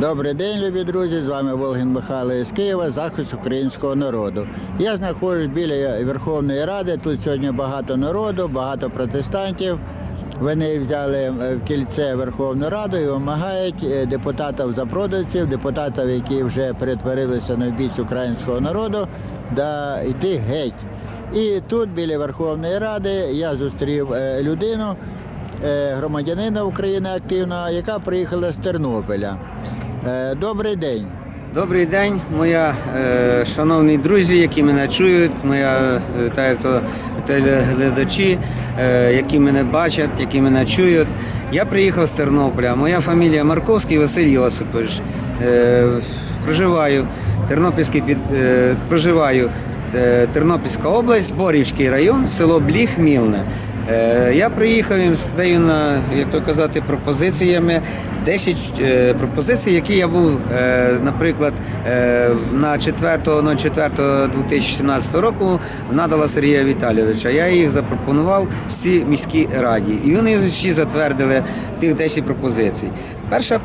Добрий день, любі друзі! З вами Волгін Михайло із Києва, захист українського народу. Я знаходжусь біля Верховної Ради. Тут сьогодні багато народу, багато протестантів. Вони взяли е, в кільце Верховну Раду і вимагають е, депутатів запроданців, депутатів, які вже перетворилися на вбійць українського народу, да йти геть. І тут біля Верховної Ради я зустрів е, людину, громадянина України активного, яка приїхала з Тернополя. Е, Добрий день. Добрий день, моя е, шановні друзі, які мене чують, моя е, та як то телеглядачі, е, які мене бачать, які мене чують. Я приїхав з Тернополя. Моя фамілія Марковський Василь Йосипович. Е, проживаю Тернопільський під е, проживаю е, Тернопільська область, Зборівський район, село Бліх Мілне. Е, Я приїхав і стою на, як то казати, пропозиціями. 10 е, пропозицій, які я був, е, наприклад, на 4.04.2017 року надала Сергія Віталійовича. Я їх запропонував всій міській раді. І вони всі затвердили тих 10 пропозицій. Перша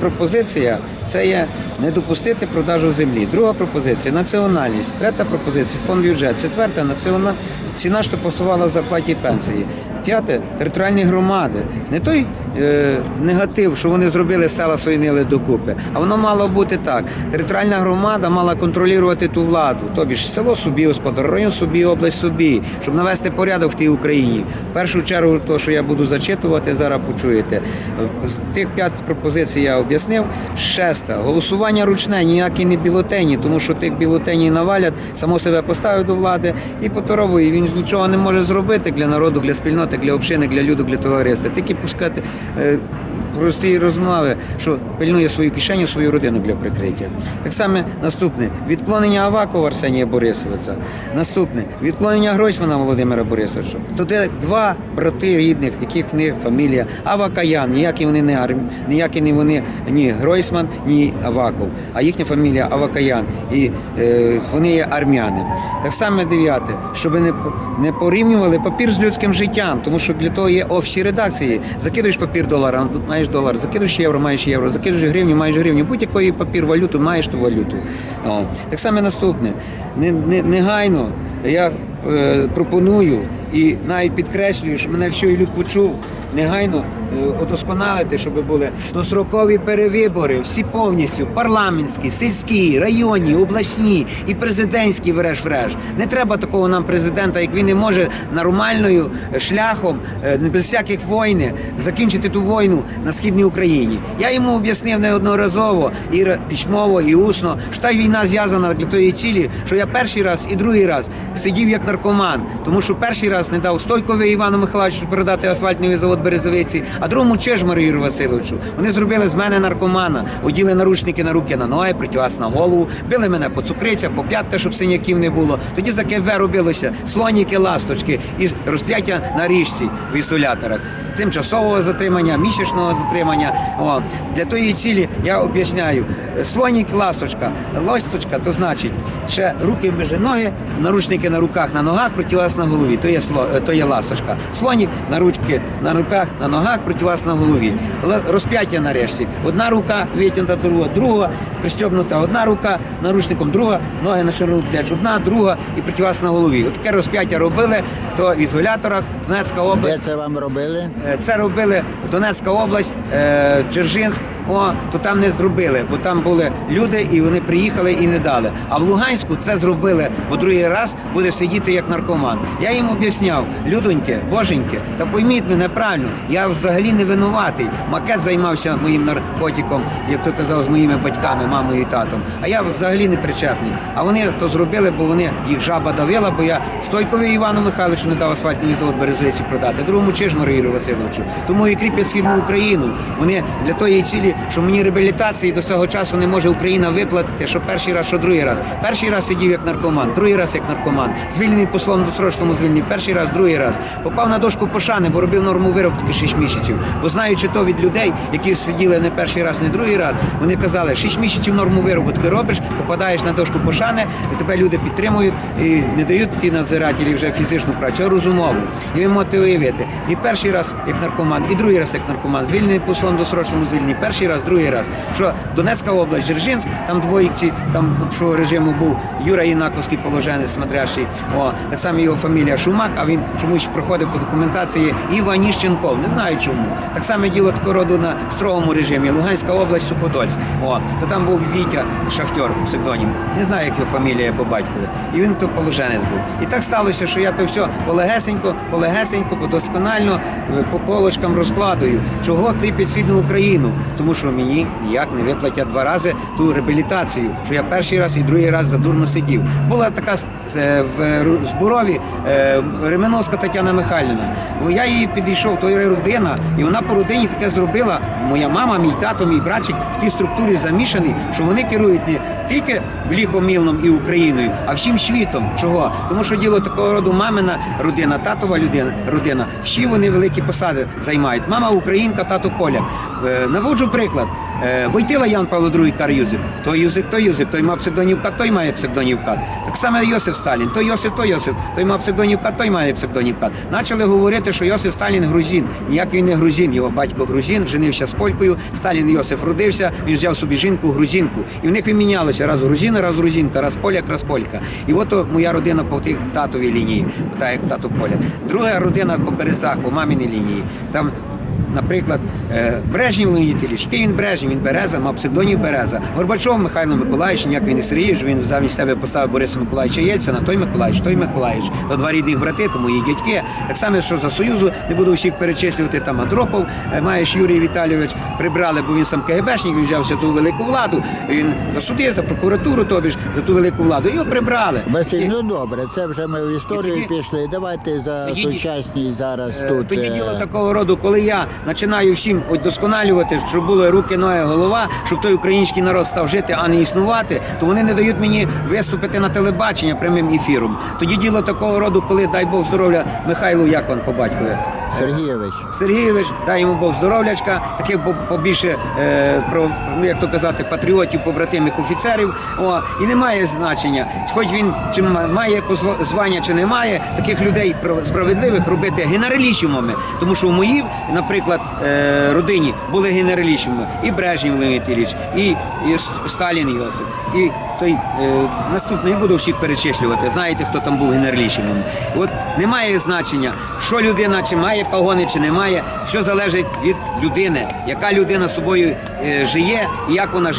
пропозиція це є не допустити продажу землі. Друга пропозиція національність. Третя пропозиція фонд бюджет. Четверта національна ціна, що посувала зарплаті і пенсії. П'яте територіальні громади. Не той е, негатив, що вони зробили села соєнили докупи, а воно мало бути так. Територіальна громада мала контролювати ту владу, тобі ж село собі, господар, район собі, область собі, щоб навести порядок в тій Україні. В першу чергу, то, що я буду зачитувати, зараз почуєте. З тих п'ять пропозицій я об'яснив. Шеста голосування ручне, ніякі не білотені, тому що тих білотені навалять, само себе поставив до влади і поторовує. Він ж нічого не може зробити для народу, для спільноти, для общини, для люду, для товариства. Тільки пускати. Прості розмови, що пильнує свою кишеню, свою родину для прикриття. Так само наступне відклонення Авакова Арсенія Борисовича. Наступне відклонення Гройсмана Володимира Борисовича. Є два брати рідних, яких в них фамілія Авакаян. Ніякі вони не арм... ніякі не вони ні Гройсман, ні Аваков, а їхня фамілія Авакаян. І е, вони є армяни. Так само дев'яте, щоб не, не порівнювали папір з людським життям, тому що для того є офші редакції. Закидуєш папір долара, маєш долар, закидуєш євро, маєш євро, закидуєш гривню, маєш гривню. Будь-якої папір валюту, маєш ту валюту. О. Так само наступне. Не, не, негайно я е, пропоную і навіть підкреслюю, що мене всю люд почув. Негайно е, удосконалити, щоб були дострокові перевибори, всі повністю парламентські, сільські, районні, обласні і президентські вреш-вреш. Не треба такого нам президента, як він не може нормальною шляхом, е, без всяких воїн, закінчити ту війну на східній Україні. Я йому об'яснив неодноразово і письмово, і усно, що та війна зв'язана для тої цілі, що я перший раз і другий раз сидів як наркоман, тому що перший раз не дав Стойкові Івану Михайловичу передати асфальтний завод Березовиці, а другому Чежмару Юрію Васильовичу. Вони зробили з мене наркомана, оділи наручники на руки, на ноги, притягас на голову, били мене по цукрицях, по п'ятках, щоб синяків не було. Тоді за КБ робилося слоніки, ласточки і розп'яття на річці в ізоляторах. Тимчасового затримання, місячного затримання. О, для тої цілі я об'ясняю. Слонік ласточка. Ласточка то значить ще руки між ноги, наручники на руках, на ногах, противас на голові. То є то є ласточка. Слонік на ручки, на руках, на ногах, противас на голові. Розп'яття нарешті. Одна рука витягнута друга, друга пристебнута одна рука, наручником друга, ноги на ширину плеч, одна, друга і противас на голові. От таке розп'яття робили, то в ізоляторах Донецька Де область. це вам робили? Е, Це робили Донецька область, е, Джержинськ. О, то там не зробили, бо там були люди, і вони приїхали і не дали. А в Луганську це зробили, бо другий раз буде сидіти як наркоман. Я їм об'ясняв, людоньки, боженьки, та пойміть мене правильно, я взагалі не винуватий. Макет займався моїм наркотиком, як то казав, з моїми батьками, мамою і татом. А я взагалі не причепний. А вони то зробили, бо вони їх жаба давила, бо я Стойкові Івану Михайловичу не дав асфальтний завод Березовиці продати, другому Чижмару Юрію Васильовичу. Тому і кріплять східну Україну. Вони для тої цілі, що мені реабілітації до цього часу не може Україна виплатити, що перший раз, що другий раз. Перший раз сидів як наркоман, другий раз як наркоман, звільнений послом досрочному звільненні. Перший раз, другий раз. Попав на дошку пошани, бо робив норму виробітки 6 місяців. Бо знаючи то від людей, які сиділи не перший раз, не другий раз, вони казали, 6 місяців норму виробітки робиш, попадаєш на дошку пошани, і тебе люди підтримують і не дають ті надзирателі вже фізичну працю, розумову. І ви можете уявити. І перший раз як наркоман, і другий раз як наркоман, звільнений послом досрочному звільненні. Перший раз, другий раз. Що Донецька область, Джержинськ, там двоїкці, там бувшого режиму був Юра Інаковський положенець смотрящий. О, так само його фамілія Шумак, а він чомусь проходив по документації Іваніщенков. Не знаю чому. Так само діло такого роду на строгому режимі. Луганська область, Суходольськ. О, то там був Вітя Шахтер, псевдонім. Не знаю, як його фамілія по батькові. І він то положенець був. І так сталося, що я то все полегесенько, полегесенько, подосконально е, по полочкам розкладую. Чого кріпить східну Україну? Тому що мені ніяк не виплатять два рази ту реабілітацію, що я перший раз і другий раз задурно сидів. Була така е, в Зборові е, Ременовська Тетяна Михайлівна. Бо я її підійшов, то є родина, і вона по родині таке зробила. Моя мама, мій тато, мій братчик в тій структурі замішаний, що вони керують не тільки Ліхомілном і Україною, а всім світом. Чого? Тому що діло такого роду мамина родина, татова людина, родина. Всі вони великі посади займають. Мама українка, тато поляк. Е, наводжу приклад. Е, Войтила Ян Павло II Кар. Той Юзик, той Юзик, той мав псевдонів Кат, той має псевдонів Кат. Так само Йосиф Сталін, той Йосиф, той Йосиф, той мав псевдонів Кат, той має псевдонім Кат. Почали говорити, що Йосиф Сталін грузин. Ніяк він не грузин, його батько грузин, женився з полькою. Сталін Йосиф родився, він взяв собі жінку грузинку. І в них вимінялося раз грузина, раз грузинка, раз поляк, раз полька. І от моя родина по тих татовій лінії, так як тату поляк. Друга родина по березах, по маміній лінії. Там Наприклад, е, Брежнєв Леонід Ілліч, який він Брежнєв, він Береза, мав псевдонім Береза. Горбачов Михайло Миколаївич, ніяк він не Сергійович, він замість себе поставив Бориса Миколаївича Єльцина, той Миколаївич, той Миколаївич. То два рідних брати, тому і дядьки. Так само, що за Союзу, не буду всіх перечислювати, там Андропов, е, маєш Юрій Віталійович, прибрали, бо він сам КГБшник, він взявся ту велику владу. Він за суди, за прокуратуру, тобі ж, за ту велику владу. Його прибрали. Василь, ну добре, це вже ми в історію тоді- пішли. Давайте за тоді- сучасність зараз Е, тут. Тоді е, діло такого роду, коли я починаю всім удосконалювати, щоб були руки, ноги, голова, щоб той український народ став жити, а не існувати, то вони не дають мені виступити на телебачення прямим ефіром. Тоді діло такого роду, коли дай Бог здоров'я Михайлу Якон по батькові. Сергійович. Сергійович, дай йому Бог здоров'ячка, таких по- побільше, е, про, ну як то казати, патріотів, побратимих офіцерів. О, і немає значення, хоч він чи має звання, чи не має, таких людей справедливих робити генералічумами. Тому що в моїй, наприклад, е, родині були генералішими і Брежнєв Леонід Ілліч, і Сталін Йосип, і той е, наступний не буду всіх перечислювати. Знаєте, хто там був генералічумом. От немає значення, що людина чи має погони, чи не має. Все залежить від людини, яка людина собою е, і як вона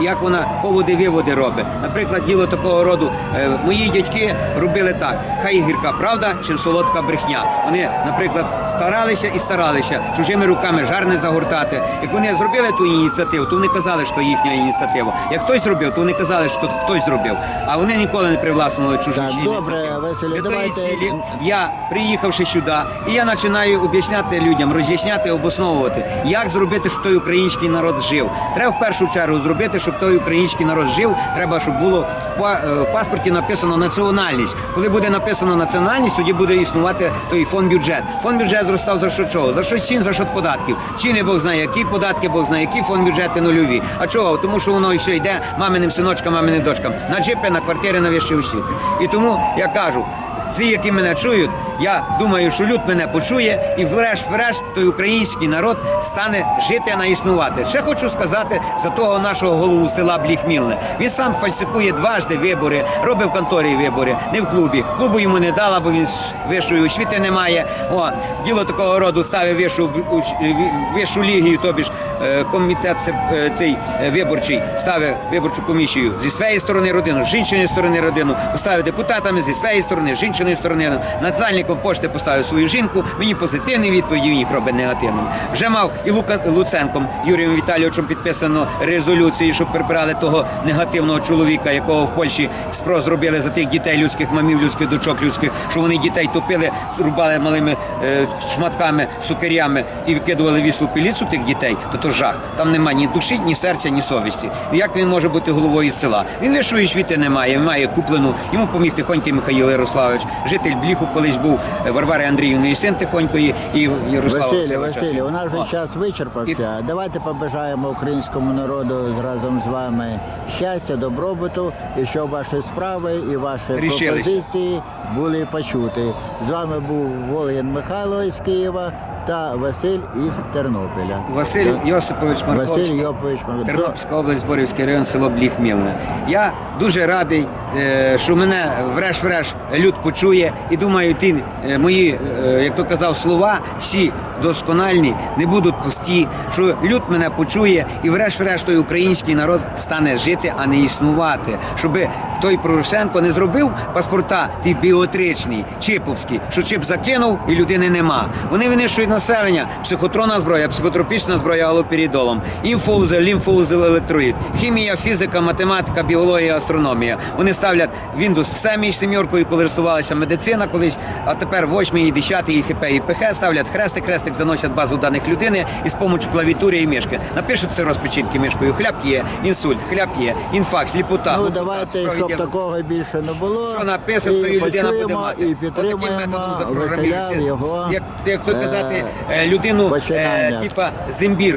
і як вона поводи виводи робить. Наприклад, діло такого роду. е, мої дядьки робили так: хай гірка правда, чим солодка брехня. Вони, наприклад, старалися і старалися чужими руками жар не загортати. Як вони зробили ту ініціативу, то вони казали, що їхня ініціатива. Як хтось зробив, то вони казали, що хтось зробив. А вони ніколи не привласнили чужі. Так, добре, Василю, давайте- цілі я, приїхавши сюди, і я починаю об'ясняти людям, роз'ясняти, обосновувати, як зробити, щоб той український народ жив. Треба в першу чергу зробити, щоб той український народ жив. Треба, щоб було в е, в паспорті написано національність. Коли буде написано національність, тоді буде існувати той фонд бюджет. Фонд бюджет зростав за що чого? За що цін, за що податків. Ціни Бог знає, які податки Бог знає, які фонд бюджети нульові. А чого? Тому що воно і все йде маминим синочкам, маминим дочкам, на джипи, на квартири, на вищі освіти. І тому я кажу. do. Ті, які мене чують, я думаю, що люд мене почує, і врешт-врешт той український народ стане жити на існувати. Ще хочу сказати за того нашого голову села Бліхмілне. Він сам фальсифікує дважди вибори, робив в конторі вибори, не в клубі. Клубу йому не дала, бо він вищої освіти не має. О, діло такого роду ставив вищу, вищу лігію, тобі ж е, комітет е, цей е, виборчий ставив виборчу комісію зі своєї сторони родину, з іншої сторони родину, поставив депутатами зі своєї сторони, з сторони. Начальником пошти поставив свою жінку. Мені позитивний відповідь, їх робить негативним. Вже мав і Лука Луценком Юрієм Віталійовичем підписано резолюції, щоб прибрали того негативного чоловіка, якого в Польщі спро зробили за тих дітей людських, мамів людських, дочок людських, що вони дітей топили, рубали малими е, шматками, сукарями і викидували віслу піліцу тих дітей, то то жах. Там немає ні душі, ні серця, ні совісті. Як він може бути головою села? Він вищої освіти не має, він має куплену. Йому поміг тихонький Михайло Ярославович. Житель Бліху колись був Варвари Андріївни і син тихонької і Ярослава Василь, Василь, у нас вже час вичерпався. Давайте побажаємо українському народу разом з вами щастя, добробуту, і щоб ваші справи і ваші Рішились. пропозиції були почуті. З вами був Волгін Михайло із Києва та Василь із Тернополя. Василь Йосипович Маркович. Василь Йопович Маркович. Тернопільська область, Борівський район, село Бліхмілне. Я дуже радий, е, що мене вреш-вреш люд почує і думаю, ті е, мої, е, як то казав, слова всі доскональні, не будуть пусті, що люд мене почує і вреш-врешт той український народ стане жити, а не існувати. Щоб той Порошенко не зробив паспорта ті біотричні, чиповські, що чип закинув і людини нема. Вони винищують населення, психотронна зброя, психотропічна зброя галоперидолом, інфоузел, лімфоузел, електроліт, хімія, фізика, математика, біологія, астрономія. Вони ставлять Windows 7 із сіміркою, коли користувалася медицина колись, а тепер 8 і 10 і ХП і ПХ ставлять хрестик, хрестик заносять базу даних людини і з допомогою клавітури і мишки. Напишуть це розпочинки мишкою. Хляб є, інсульт, хляб є, інфаркт, сліпота. Ну давайте, щоб такого більше не було. Що написано, то і людина буде мати. І Отаким підтримуємо методом Василя запрограмується. його. Як, як то казати, е, е, людину, е, типа зимбір